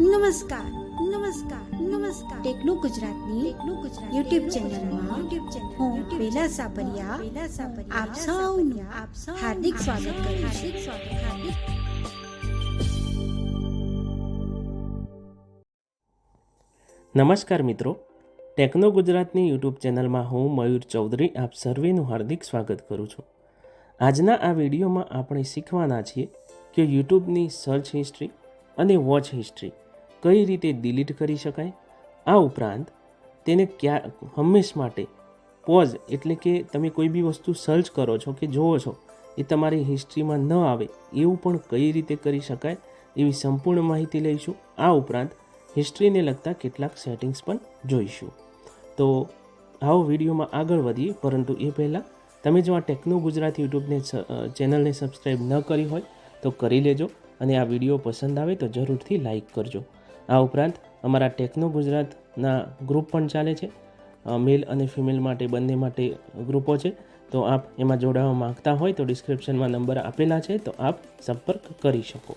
નમસ્કાર નમસ્કાર નમસ્કાર. ટેકનો ગુજરાતની ટેકનો ગુજરાત યુટ્યુબ ચેનલમાં યુટ્યુબ ચેનલ હું વેલા સાપરિયા. વેલા સાપરિયા. આપ સૌનું આપ સૌ હાર્દિક સ્વાગત કરું છું. હાર્દિક સ્વાગત હાર્દિક. નમસ્કાર મિત્રો. ટેકનો ગુજરાતની યુટ્યુબ ચેનલમાં હું મયુર ચૌધરી આપ સર્વેનું હાર્દિક સ્વાગત કરું છું. આજના આ વિડીયોમાં આપણે શીખવાના છીએ કે યુટ્યુબની સર્ચ હિસ્ટ્રી અને વોચ હિસ્ટ્રી કઈ રીતે ડિલીટ કરી શકાય? આ ઉપરાંત, તેને ક્યાં, હંમેશ માટે પોઝ એટલે કે તમે કોઈ બી વસ્તુ સર્ચ કરો છો કે જુઓ છો, એ તમારી હિસ્ટ્રીમાં ન આવે, એવું પણ કઈ રીતે કરી શકાય? એવી સંપૂર્ણ માહિતી લઈશું. આ ઉપરાંત હિસ્ટ્રીને લગતા કેટલાક સેટિંગ્સ પણ જોઈશું. તો આવો વિડીયોમાં આગળ વધીએ, પરંતુ એ પહેલાં, તમે જો આ ટેકનો ગુજરાત યુટ્યુબને ચેનલને સબસ્ક્રાઈબ ન કરી હોય, તો કરી લેજો. અને આ વીડિયો પસંદ આવે તો જરૂરથી લાઈક કરજો. આ ઉપરાંત અમારા ટેકનો ગુજરાતના ગ્રુપ પણ ચાલે છે. મેલ અને ફિમેલ માટે બંને માટે ગ્રુપો છે. તો આપ એમાં જોડાવા માંગતા હોય તો ડિસ્ક્રિપ્શનમાં નંબર આપેલા છે તો આપ સંપર્ક કરી શકો.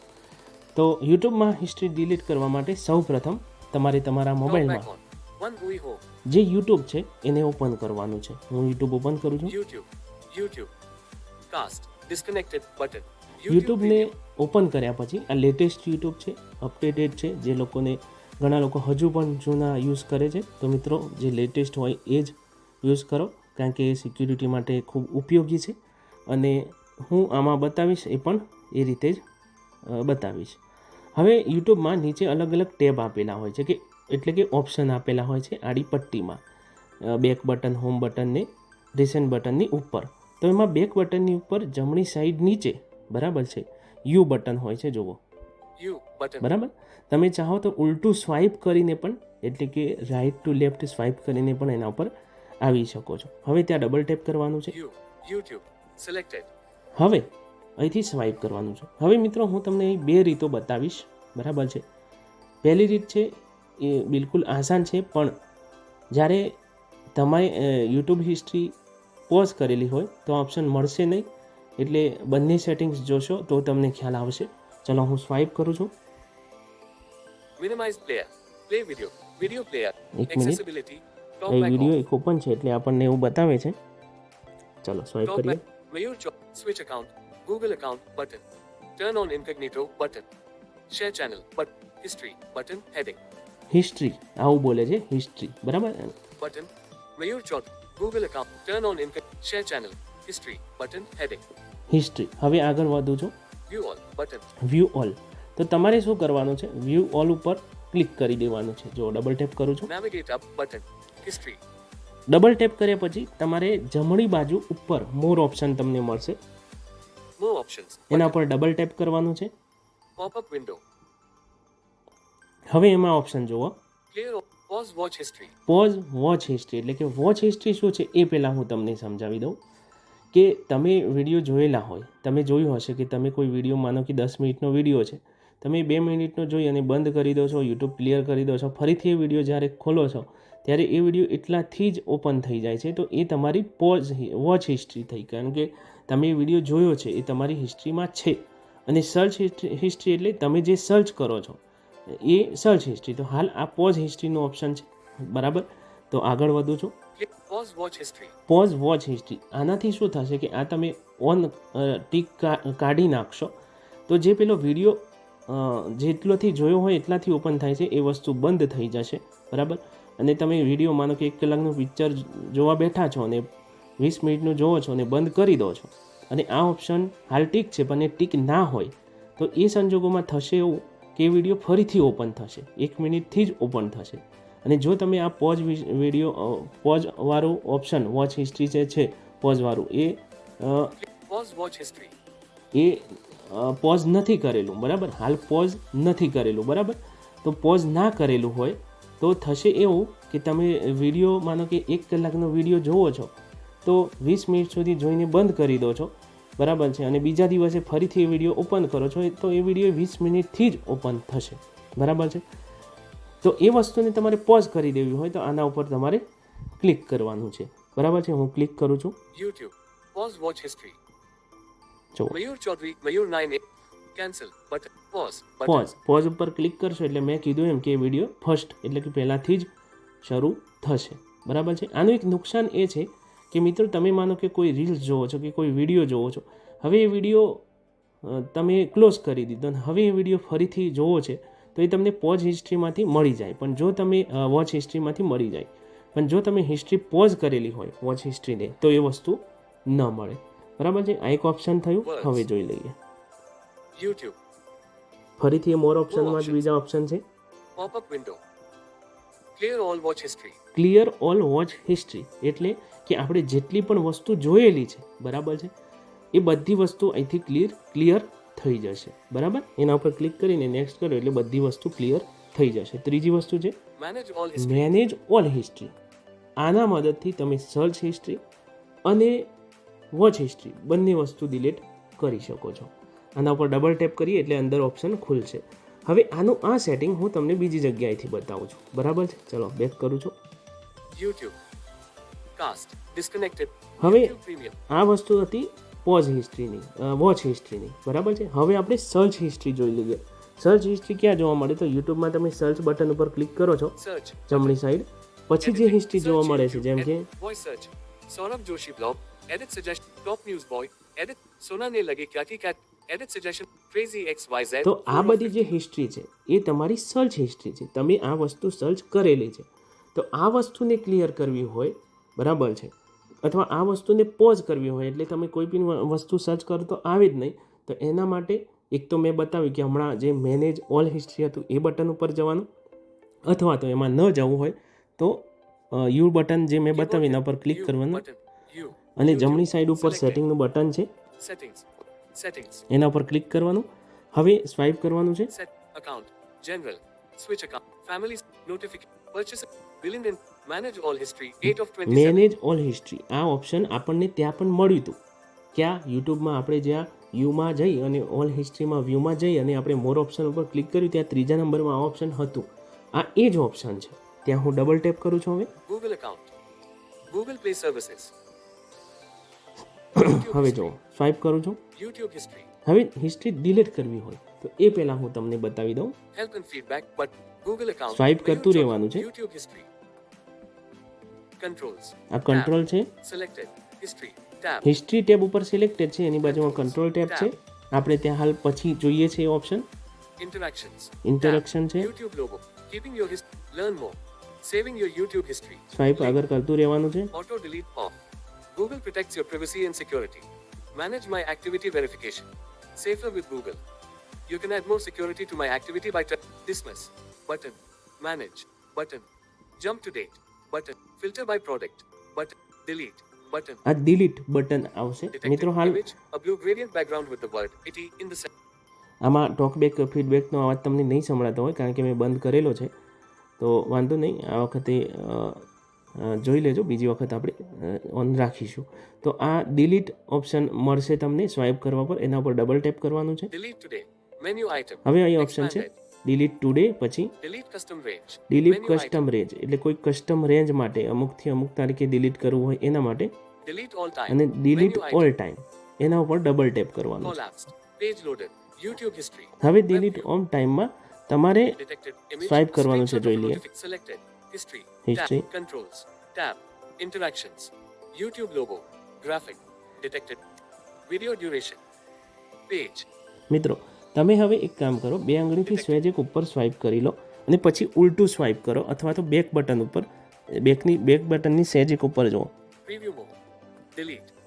તો યુટ્યુબમાં હિસ્ટ્રી ડિલીટ કરવા માટે સૌ પ્રથમ તમારે તમારા મોબાઈલમાં. જે યુટ્યુબ છે એને ઓપન કરવાનું છે. હું યુટ્યુબ ઓપન કરું છું. YouTube YouTube cast disconnected button. યુટ્યુબને ઓપન કર્યા પછી આ લેટેસ્ટ યુટ્યુબ છે અપડેટેડ છે જે લોકોને ઘણા લોકો હજુ પણ જૂના યુઝ કરે છે. તો મિત્રો જે લેટેસ્ટ હોય એ જ યુઝ કરો કારણ કે એ સિક્યુરિટી માટે ખૂબ ઉપયોગી છે. અને હું આમાં બતાવીશ એ પણ એ રીતે જ બતાવીશ. હવે યુટ્યુબમાં નીચે અલગ અલગ ટેબ આપેલા હોય છે કે એટલે કે ઓપ્શન આપેલા હોય છે આડી પટ્ટીમાં. બેક બટન હોમ બટનને રિસેન્ટ બટનની ઉપર. તો એમાં બેક બટનની ઉપર જમણી સાઈડ નીચે બરાબર છે. યુ બટન હોય છે જુઓ યુ બટન. બરાબર? તમે ચાહો તો ઉલટું સ્વાઇપ કરીને પણ એટલે કે રાઈટ ટુ લેફ્ટ સ્વાઇપ કરીને પણ એના ઉપર આવી શકો છો. હવે ત્યાં ડબલ ટેપ કરવાનું છે. હવે અહીંથી સ્વાઇપ કરવાનું છે. હવે મિત્રો હું તમને અહીં બે રીતો બતાવીશ. બરાબર છે? પહેલી રીત છે એ બિલકુલ આસાન છે પણ જ્યારે તમારે યુટ્યુબ હિસ્ટ્રી પોઝ કરેલી હોય તો ઓપ્શન મળશે નહીં. એટલે બંને સેટિંગ્સ જોશો તો તમને ખ્યાલ આવશે ચલો હું સ્વાઇપ કરું છું Minimize player. Play video. Video player. એક મિનિટ Accessibility. Talk એ back વીડિયો. એક ઓપન છે એટલે આપણને એવું બતાવે છે ચલો સ્વાઇપ કરીએ Cho- Switch account. Google account button. Turn on incognito button. Share channel. But history button. Heading history આવું બોલે છે હિસ્ટ્રી બરાબર button. Mayur Chot. Google account. Turn on incog- Share channel. History button heading history હવે આગળ વધું છું view all button view all તો તમારે શું કરવાનું છે? વ્યૂ ઓલ ઉપર ક્લિક કરી દેવાનું છે. જો ડબલ ટેપ કરું છું. Navigate up button history double tap કર્યા પછી તમારે જમણી બાજુ ઉપર મોર ઓપ્શન તમને મળશે. મોર ઓપ્શન્સ એના પર ડબલ ટેપ કરવાનું છે. Up window. હવે એમાં ઓપ્શન જુઓ. Clear pause watch history pause watch history એટલે કે વોચ હિસ્ટ્રી શું છે? એ પહેલાં હું તમને સમજાવી દઉં. કે તમે વીડિયો જોયેલા હોય, તમે જોયું હશે કે તમે કોઈ વીડિયો, માનો કે દસ મિનિટનો વીડિયો છે, તમે બે મિનિટનો જોઈ અને બંધ કરી દો છો, યુટ્યુબ ક્લિયર કરી દો છો, ફરીથી એ વીડિયો જ્યારે ખોલો છો, ત્યારે એ વીડિયો એટલાથી જ ઓપન થઈ જાય છે. તો એ તમારી પોઝ વોચ હિસ્ટ્રી થઈ કારણ કે તમે એ વીડિયો જોયો છે, એ તમારી હિસ્ટ્રીમાં છે. અને સર્ચ હિસ્ટ્રી એટલે તમે જે સર્ચ કરો છો, એ સર્ચ હિસ્ટ્રી. તો હાલ આ પોઝ હિસ્ટ્રીનો ઓપ્શન છે. બરાબર? તો આગળ વધું છું. Click watch history pause watch history આનાથી શું થશે કે આ તમે ઓન ટીક કાઢી નાખશો. તો જે પેલો વીડિયો જેટલોથી જોયો હોય એટલાથી ઓપન થાય છે, એ વસ્તુ બંધ થઈ જશે. બરાબર? અને તમે વીડિયો માનો કે એક કલાકનું પિક્ચર જોવા બેઠા છો અને વીસ મિનિટનું જોવો છો અને બંધ કરી દો છો. અને આ ઓપ્શન હાલ ટીક છે, પણ એ ટીક ના હોય. તો એ સંજોગોમાં થશે એવું કે વીડિયો ફરીથી ઓપન થશે. એક મિનિટથી જ ઓપન થશે. અને જો તમે આ પોઝ વીડિયો પોઝવાળું ઓપ્શન વોચ હિસ્ટ્રી જે છે પોઝવાળું એ પોઝ વોચ હિસ્ટ્રી એ પોઝ નથી કરેલું બરાબર? હાલ પોઝ નથી કરેલું બરાબર? તો પોઝ ના કરેલું હોય તો થશે એવું કે તમે વીડિયો માનો કે એક કલાકનો વીડિયો જોવો છો તો વીસ મિનિટ સુધી જોઈને બંધ કરી દો છો બરાબર છે? અને બીજા દિવસે ફરીથી એ વીડિયો ઓપન કરો છો તો એ વીડિયો વીસ મિનિટથી જ ઓપન થશે બરાબર છે? તો એ વસ્તુને તમારે પોઝ કરી દેવી હોય તો આના ઉપર તમારે ક્લિક કરવાનું છે બરાબર છે હું ક્લિક કરું છું YouTube. Pause watch history. જો Mayur Chaudhary Mayur 9. Cancel button. Pause. Pause pause ઉપર ક્લિક કરશો એટલે મેં કીધું એમ કે વિડિયો વીડિયો ફર્સ્ટ એટલે કે પહેલાંથી જ શરૂ થશે બરાબર છે આનું એક નુકસાન એ છે કે મિત્રો તમે માનો કે કોઈ રીલ્સ જોવો છો કે કોઈ વીડિયો જોવો છો હવે એ વીડિયો તમે ક્લોઝ કરી દીધો અને હવે એ વીડિયો ફરીથી જોવો છે તો એ તમને પોઝ હિસ્ટ્રીમાંથી મળી જાય. પણ જો તમે વોચ હિસ્ટ્રીમાંથી મળી જાય. પણ જો તમે હિસ્ટ્રી પોઝ કરેલી હોય વોચ હિસ્ટ્રીને તો એ વસ્તુ ન મળે. બરાબર છે? આ એક ઓપ્શન થયું. હવે જોઈ લઈએ. YouTube. ફરીથી એ મોર ઓપ્શનમાં જ બીજા ઓપ્શન છે. Popup window clear all watch history clear all watch history એટલે કે આપણે જેટલી પણ વસ્તુ જોયેલી છે બરાબર છે? એ બધી વસ્તુ અહીંથી ક્લિયર ક્લિયર થઈ જશે. બરાબર? એના ઉપર ક્લિક કરીને નેક્સ્ટ કરો એટલે બધી વસ્તુ ક્લિયર થઈ જશે. ત્રીજી વસ્તુ છે. મેનેજ ઓલ હિસ્ટ્રી આના મદદથી તમે સર્ચ હિસ્ટ્રી અને વોચ હિસ્ટ્રી બંને વસ્તુ ડિલીટ કરી શકો છો. આના ઉપર ડબલ ટેપ કરીએ એટલે અંદર ઓપ્શન ખુલશે. હવે આનું આ સેટિંગ હું તમને બીજી જગ્યાએથી બતાવું છું. બરાબર છે? ચલો બેક કરું છું. યુટ્યુબ કાસ્ટ ડિસ્કનેક્ટેડ હવે આ વસ્તુ હતી પોઝ હિસ્ટ્રીની વોચ હિસ્ટ્રીની બરાબર છે હવે આપણે સર્ચ હિસ્ટ્રી જોઈ લઈએ સર્ચ હિસ્ટ્રી ક્યાં જોવા મળે તો યુટ્યુબમાં તમે સર્ચ બટન ઉપર ક્લિક કરો છો સર્ચ જમણી સાઈડ પછી જે હિસ્ટ્રી જોવા મળે છે જેમ કે Edit. Voice search. Saurabh Joshi top news boy boy. Edit. Sona ક્યાંથી kya ki cat. Edit suggestion. Crazy XYZ. તો આ બધી જે હિસ્ટ્રી છે એ તમારી સર્ચ હિસ્ટ્રી છે તમે આ વસ્તુ સર્ચ કરેલી છે તો આ વસ્તુને ક્લિયર કરવી હોય બરાબર છે અથવા આ વસ્તુને પોઝ કરવી હોય એટલે તમે કોઈ પણ વસ્તુ સર્ચ કરો તો આવે જ નહીં તો એના માટે એક તો મેં બતાવ્યું કે હમણાં જે મેનેજ ઓલ હિસ્ટ્રી હતું એ બટન ઉપર જવાનું અથવા તો એમાં ન જવું હોય તો યુ બટન જે મેં બતાવ્યું એના પર ક્લિક કરવાનું અને જમણી સાઈડ ઉપર સેટિંગનું બટન છે. એના પર ક્લિક કરવાનું હવે સ્વાઇપ કરવાનું છે Set. Account. General. Switch account. Families. Notification. Purchase. Billing all history all history. 8 of 27. Manage all history આ ઓપ્શન આપણને ત્યાં પણ મળ્યું હતું. ક્યાં? યુટ્યુબમાં આપણે જ્યાં યુમાં જઈ અને ઓલ હિસ્ટ્રીમાં વ્યૂમાં જઈ અને આપણે મોર ઓપ્શન ઉપર ક્લિક કર્યું ત્યાં ત્રીજા નંબરમાં આ ઓપ્શન હતું. આ એ જ ઓપ્શન છે. ત્યાં હું ડબલ ટેપ કરું છું હવે. Google account Google play services હવે જો સ્વાઇપ કરું છું. YouTube હિસ્ટ્રી હવે હિસ્ટ્રી ડિલીટ કરવી હોય તો એ પહેલાં હું તમને બતાવી દઉં. Help and feedback but Google account swipe કરતું રહેવાનું છે. YouTube history. Controls. આ કંટ્રોલ છે Selected. History. Tab. History tab ઉપર સિલેક્ટેડ છે એની બાજુમાં કંટ્રોલ ટેબ છે આપણે ત્યાં હાલ પછી જોઈએ છે એ ઓપ્શન. Interaction Tab. છે. YouTube logo. Keeping your history. Learn more. Saving your YouTube history. Swipe આગળ કરતું રહેવાનું છે delete off. Google protects your privacy and security. Manage my activity verification. Safer with Google. You can add more security to my activity by t- dismiss button, manage button, jump to date button, filter by product button delete button. આ delete button આવશે. મિત્રો હાલ a blue gradient background with the word word in the આમાં talkback ફીડબેકનો અવાજ તમને નહીં સંભળાતો હોય કારણ કે મેં બંધ કરેલો છે. તો વાંધો નહીં આ વખતે જોઈ લેજો. બીજી વખત આપણે ઓન રાખીશું. તો આ ડિલીટ ઓપ્શન મળશે તમને સ્વાઇપ કરવા પર. એના ઉપર ડબલ ટેપ કરવાનું છે. હવે અહીં ઓપ્શન છે. ડિલીટ ટુડે પછી Delete custom range. ડિલીટ Menu item. કસ્ટમ રેન્જ એટલે કોઈ કસ્ટમ રેન્જ માટે અમુકથી અમુક તારીખે ડિલીટ કરવું હોય એના માટે Delete all time. અને ડિલીટ. ઓલ ટાઈમ એના ઉપર ડબલ ટેપ કરવાનું. હવે ડિલીટ ઓન ટાઈમમાં તમારે. Swipe કરવાનું છે, જોઈ લઈએ. Tab. Controls. Tab. Interactions. YouTube logo. Graphic. Detected. Video duration. Page. મિત્રો તમે હવે એક કામ કરો બે આંગળીથી એક ઉપર સ્વાઇપ કરી લો અને પછી ઉલટું સ્વાઇપ કરો અથવા તો બેક બટન ઉપર બેકની બેક બટનની સહેજ એક ઉપર જુઓ.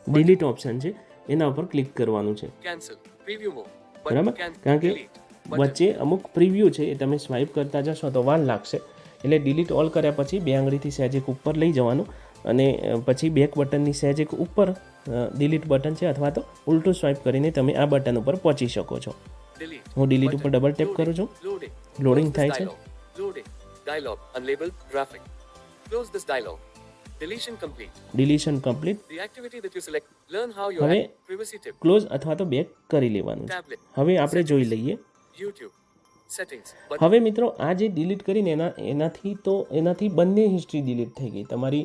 ડિલીટ ઓપ્શન છે. એના ઉપર ક્લિક કરવાનું છે. બરાબર? કારણ કે વચ્ચે અમુક પ્રિવ્યૂ છે એ તમે સ્વાઇપ કરતા જશો તો વાર લાગશે. એટલે ડિલીટ ઓલ કર્યા પછી બે આંગળીથી સહેજ એક ઉપર લઈ જવાનું અને પછી બેક બટનની સહેજ એક ઉપર ડિલીટ બટન છે અથવા તો ઉલટું સ્વાઇપ કરીને તમે આ બટન ઉપર પહોંચી શકો છો. હું ડિલીટ ઉપર. ડબલ ટેપ કરું છું this થાય છે. Dialog. Unlabeled. Graphic. Close this dialog. Deletion complete. Deletion complete The activity that you select. Learn how your હવે privacy tip. ક્લોઝ અથવા તો બેક કરી લેવાનું છે. હવે આપણે જોઈ લઈએ YouTube. Settings. But હવે મિત્રો આ જે ડિલીટ કરીને એના એનાથી તો એનાથી બંને હિસ્ટ્રી ડિલીટ થઈ ગઈ તમારી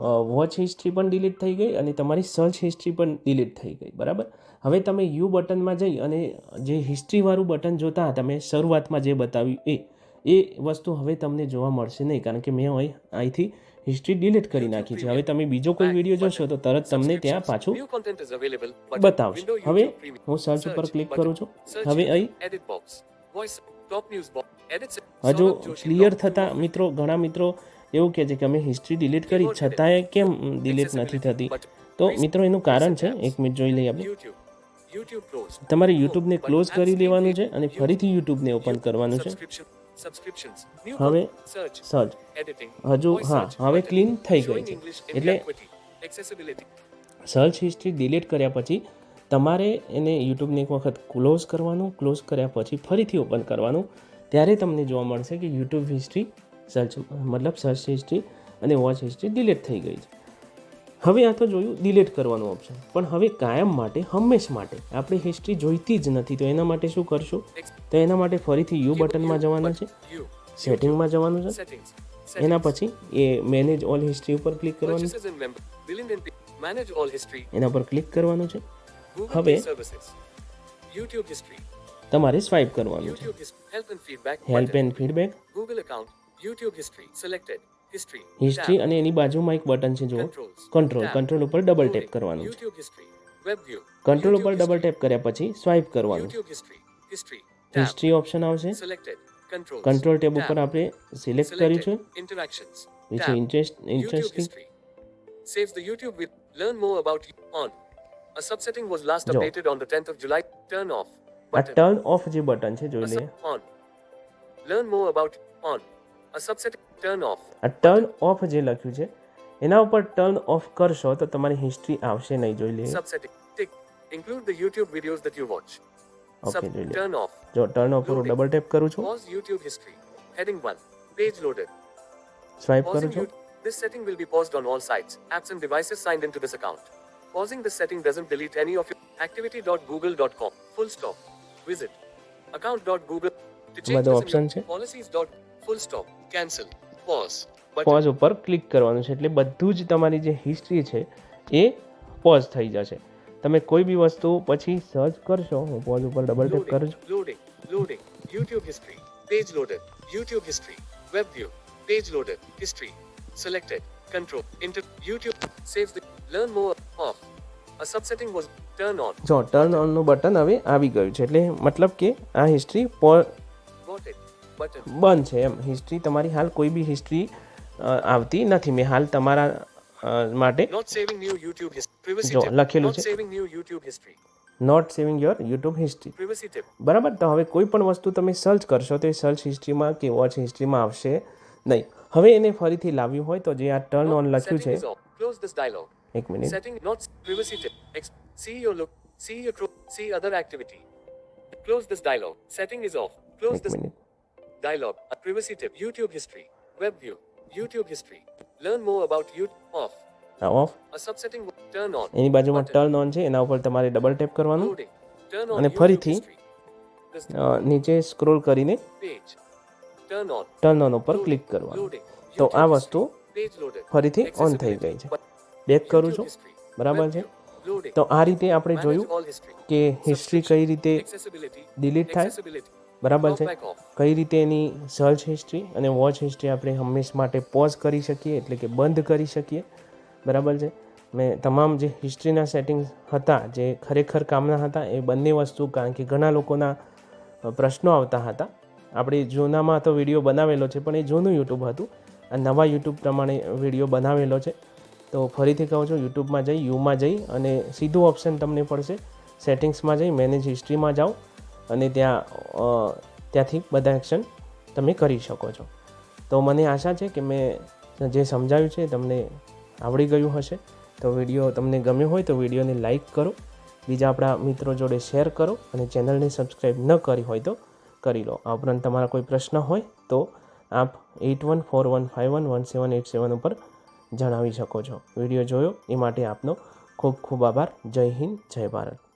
વોચ હિસ્ટ્રી પણ ડિલીટ થઈ ગઈ અને તમારી સર્ચ હિસ્ટ્રી પણ ડિલીટ થઈ ગઈ બરાબર? હવે તમે યુ બટનમાં જઈ અને જે હિસ્ટ્રીવાળું બટન જોતા હતા મેં શરૂઆતમાં જે બતાવ્યું એ એ વસ્તુ હવે તમને જોવા મળશે નહીં કારણ કે મેં અહીં અહીંથી હિસ્ટ્રી ડિલીટ કરી નાખી છે. હવે તમે બીજો કોઈ વીડિયો જોશો તો તરત તમને ત્યાં પાછું. બતાવશે. હવે હું સર્ચ ઉપર ક્લિક કરું છું. હવે અહીં હજુ ક્લિયર થતા મિત્રો ઘણા મિત્રો એવું કહે છે કે અમે હિસ્ટ્રી ડિલીટ કરી છતાંય કેમ ડિલીટ નથી થતી? તો મિત્રો એનું કારણ છે એક મિનિટ જોઈ લઈએ આપણે. તમારે યુટ્યુબને ક્લોઝ કરી લેવાનું છે અને ફરીથી યુટ્યુબને ઓપન કરવાનું છે. હવે સર્ચ હજુ હા હવે ક્લીન થઈ ગઈ છે. એટલે. સર્ચ હિસ્ટ્રી ડિલીટ કર્યા પછી તમારે એને યુટ્યુબને એક વખત ક્લોઝ કરવાનું ક્લોઝ કર્યા પછી ફરીથી ઓપન કરવાનું. ત્યારે તમને જોવા મળશે કે યુટ્યુબ હિસ્ટ્રી સર્ચ મતલબ સર્ચ હિસ્ટ્રી અને વોચ હિસ્ટ્રી ડિલીટ થઈ ગઈ છે હવે આ તો જોયું ડિલીટ કરવાનું ઓપ્શન પણ હવે કાયમ માટે હંમેશ માટે આપણે હિસ્ટ્રી જોઈતી જ નથી તો એના માટે શું કરશું તો એના માટે ફરીથી યુ બટનમાં જવાનું છે સેટિંગમાં જવાનું છે એના પછી એ મેનેજ ઓલ હિસ્ટ્રી ઉપર ક્લિક કરવાનું છે. એના પર ક્લિક કરવાનું છે હવે-. તમારે સ્વાઇપ કરવાનું છે. Help and feedback Google account. YouTube history. Selected. History. History અને એની બાજુમાં એક બટન છે જુઓ કંટ્રોલ કંટ્રોલ ઉપર ડબલ ટેપ કરવાનું YouTube history. Web view. Control ઉપર ડબલ ટેપ કર્યા પછી સ્વાઇપ કરવાનું YouTube history. History. History option આવશે Selected. કંટ્રોલ ટેબ ઉપર આપણે સિલેક્ટ કર્યું છે. Interactions. Which. Interest interesting. Saves the YouTube with learn more about on. A subsetting was last updated on the 10th of July. Turn off. આ turn off જે button છે જોઈ લઈએ on learn more about on. A subsetting. Turn off. આ turn off જે લખ્યું છે એના ઉપર ટર્ન ઓફ કરશો તો તમારી હિસ્ટ્રી આવશે નહીં જોઈ લે Subsetting. Tick. Include the YouTube videos that you watch. Okay જોઈ લે turn off. જો ટર્ન ઓફ પર. ડબલ ટેપ કરું છું Pause YouTube history. Heading 1. Page loaded. Swipe કરું છું This setting will be paused on all sites, apps and devices signed into this account. Pausing this setting doesn't delete any of your activity.google.com. Full stop. Visit account.google to change બધું your છે. policies. Stop. Cancel. Pause. Button. Pause ઉપર click કરવાનું છે એટલે બધું જ તમારી જે હિસ્ટ્રી છે એ પોઝ થઈ જશે તમે કોઈ બી વસ્તુ પછી સર્ચ કરશો હું પોઝ ઉપર ડબલ ટેપ કરું. છું Loading. Loading. YouTube history. Page loaded. YouTube history. Web view. Page loaded. History. Selected. Control. Inter. YouTube. Saves the. Learn more. Off. A subsetting was turn on. જો turn ઓનનું button હવે આવી ગયું છે એટલે મતલબ કે આ હિસ્ટ્રી. બંધ છે એમ હિસ્ટ્રી તમારી હાલ કોઈ બી હિસ્ટ્રી આવતી નથી મેં હાલ તમારા માટે જો. લખેલું છે. Not saving your YouTube history. બરાબર તો હવે કોઈ પણ વસ્તુ તમે સર્ચ કરશો તો એ સર્ચ હિસ્ટ્રીમાં કે વોચ હિસ્ટ્રીમાં આવશે નહીં હવે એને ફરીથી લાવ્યું હોય તો જે આ ટર્ન ઓન લખ્યું છે. એક minute Setting not privacy tip. Ex- see your look. See your cro- see other activity. Close this dialog. Setting is off. Close એક this minute dialog. A privacy tip. YouTube history. Web view. YouTube history. Learn more about YouTube. Off. Now off. A subsetting. Turn on. એની બાજુમાં. Turn on છે એના ઉપર તમારે double tap કરવાનું અને ફરીથી નીચે સ્ક્રોલ કરીને. ટર્ન ઓન ઉપર ક્લિક કરવાનું તો આ વસ્તુ ફરીથી ઓન થઈ ગઈ છે બેક કરું છું બરાબર છે તો આ રીતે આપણે જોયું કે હિસ્ટ્રી કઈ રીતે ડિલીટ થાય. બરાબર છે? કઈ રીતે એની સર્ચ હિસ્ટ્રી અને વોચ હિસ્ટ્રી આપણે હંમેશ માટે પોઝ કરી શકીએ એટલે કે બંધ કરી શકીએ? બરાબર છે? મેં તમામ જે હિસ્ટ્રીના સેટિંગ્સ હતા જે ખરેખર કામના હતા એ બંને વસ્તુ કારણ કે ઘણા લોકોના પ્રશ્નો આવતા હતા. આપણે જૂનામાં તો વીડિયો બનાવેલો છે પણ એ જૂનું યુટ્યુબ હતું. આ નવા યુટ્યુબ પ્રમાણે વીડિયો બનાવેલો છે. તો ફરીથી કહું છું યુટ્યુબમાં જઈ યુમાં જઈ અને સીધું ઓપ્શન તમને પડશે. સેટિંગ્સમાં જઈ મેનેજ હિસ્ટ્રીમાં જાઓ. અને ત્યાં ત્યાંથી બધા એક્શન તમે કરી શકો છો. તો મને આશા છે કે મેં જે સમજાવ્યું છે તમને આવડી ગયું હશે. તો વીડિયો તમને ગમ્યો હોય તો વિડીયોને લાઈક કરો. બીજા આપણા મિત્રો જોડે શેર કરો અને ચેનલને સબસ્ક્રાઈબ ન કરી હોય તો કરી લો. આ ઉપરાંત તમારા કોઈ પ્રશ્ન હોય તો આપ eight one four one five one one seven eight seven ઉપર જણાવી શકો છો. વીડિયો જોયો એ માટે આપનો ખૂબ ખૂબ આભાર. જય હિન્દ, જય ભારત.